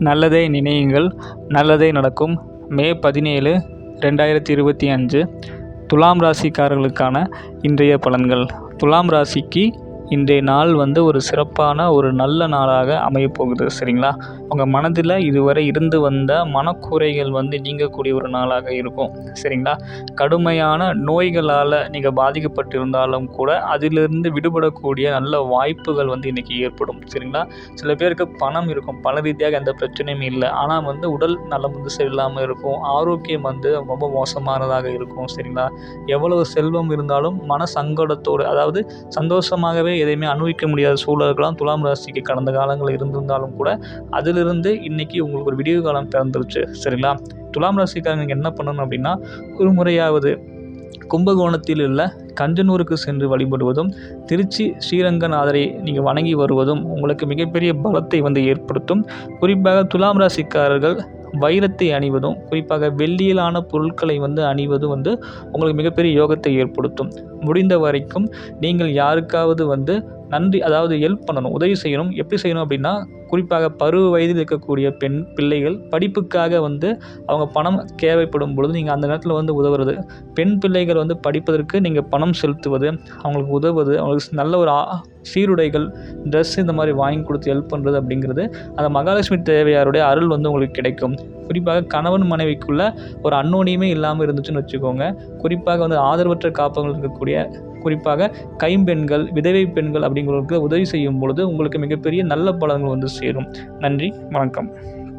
நல்லதை நினையுங்கள் நல்லதே நடக்கும். மே பதினேழு ரெண்டாயிரத்தி இருபத்தி அஞ்சு. துலாம் ராசிக்காரர்களுக்கான இன்றைய பலன்கள். துலாம் ராசிக்கு இன்றைய நாள் வந்து ஒரு சிறப்பான ஒரு நல்ல நாளாக அமையப்போகுது சரிங்களா? உங்கள் மனதில் இதுவரை இருந்து வந்த மனக்குறைகள் வந்து நீங்கக்கூடிய ஒரு நாளாக இருக்கும் சரிங்களா? கடுமையான நோய்களால் நீங்கள் பாதிக்கப்பட்டிருந்தாலும் கூட அதிலிருந்து விடுபடக்கூடிய நல்ல வாய்ப்புகள் வந்து இன்றைக்கி ஏற்படும் சரிங்களா? சில பேருக்கு பணம் இருக்கும் பல ரீதியாக எந்த பிரச்சனையும் இல்லை. ஆனால் வந்து உடல் நலம் வந்து சரியில்லாமல் இருக்கும் ஆரோக்கியம் வந்து ரொம்ப மோசமானதாக இருக்கும் சரிங்களா? எவ்வளவு செல்வம் இருந்தாலும் மன சங்கடத்தோடு அதாவது சந்தோஷமாகவே எதையுமே அனுபவிக்க முடியாத சூழல்களாம் துலாம் ராசிக்கு கடந்த காலங்களில் இருந்திருந்தாலும் கூட அதிலிருந்து இன்றைக்கி உங்களுக்கு ஒரு விடிவு காலம் பிறந்துருச்சு. சரிங்களா? துலாம் ராசிக்காரங்க என்ன பண்ணணும் அப்படின்னா ஒரு முறையாவது கும்பகோணத்தில் உள்ள கஞ்சனூருக்கு சென்று வழிபடுவதும் திருச்சி ஸ்ரீரங்கநாதரை நீங்கள் வணங்கி வருவதும் உங்களுக்கு மிகப்பெரிய பலத்தை வந்து ஏற்படுத்தும். குறிப்பாக துலாம் ராசிக்காரர்கள் வைரத்தை அணிவதும் குறிப்பாக வெள்ளியிலான பொருட்களை வந்து அணிவதும் வந்து உங்களுக்கு மிகப்பெரிய யோகத்தை ஏற்படுத்தும். முடிந்த வரைக்கும் நீங்கள் யாருக்காவது வந்து நன்றி அதாவது ஹெல்ப் பண்ணணும் உதவி செய்யணும். எப்படி செய்யணும் அப்படின்னா குறிப்பாக பருவ வயதில் இருக்கக்கூடிய பெண் பிள்ளைகள் படிப்புக்காக வந்து அவங்க பணம் தேவைப்படும் பொழுது நீங்கள் அந்த நேரத்தில் வந்து உதவுறது. பெண் பிள்ளைகள் வந்து படிப்பதற்கு நீங்கள் பணம் செலுத்துவது அவங்களுக்கு உதவுவது அவங்களுக்கு நல்ல ஒரு ஆ- சீருடைகள் ட்ரெஸ் இந்த மாதிரி வாங்கி கொடுத்து ஹெல்ப் பண்ணுறது அப்படிங்கிறது அந்த மகாலட்சுமி தேவையாருடைய அருள் வந்து உங்களுக்கு கிடைக்கும். குறிப்பாக கணவன் மனைவிக்குள்ள ஒரு அன்னோனியமே இல்லாமல் இருந்துச்சுன்னு வச்சுக்கோங்க. குறிப்பாக வந்து ஆதரவற்ற காப்பகங்கள் இருக்கக்கூடிய குறிப்பாக கைம்பெண்கள் விதவை பெண்கள் அப்படிங்கிறவங்களுக்கு உதவி செய்யும் பொழுது உங்களுக்கு மிகப்பெரிய நல்ல பலன்கள் வந்து சேரும். நன்றி வணக்கம்.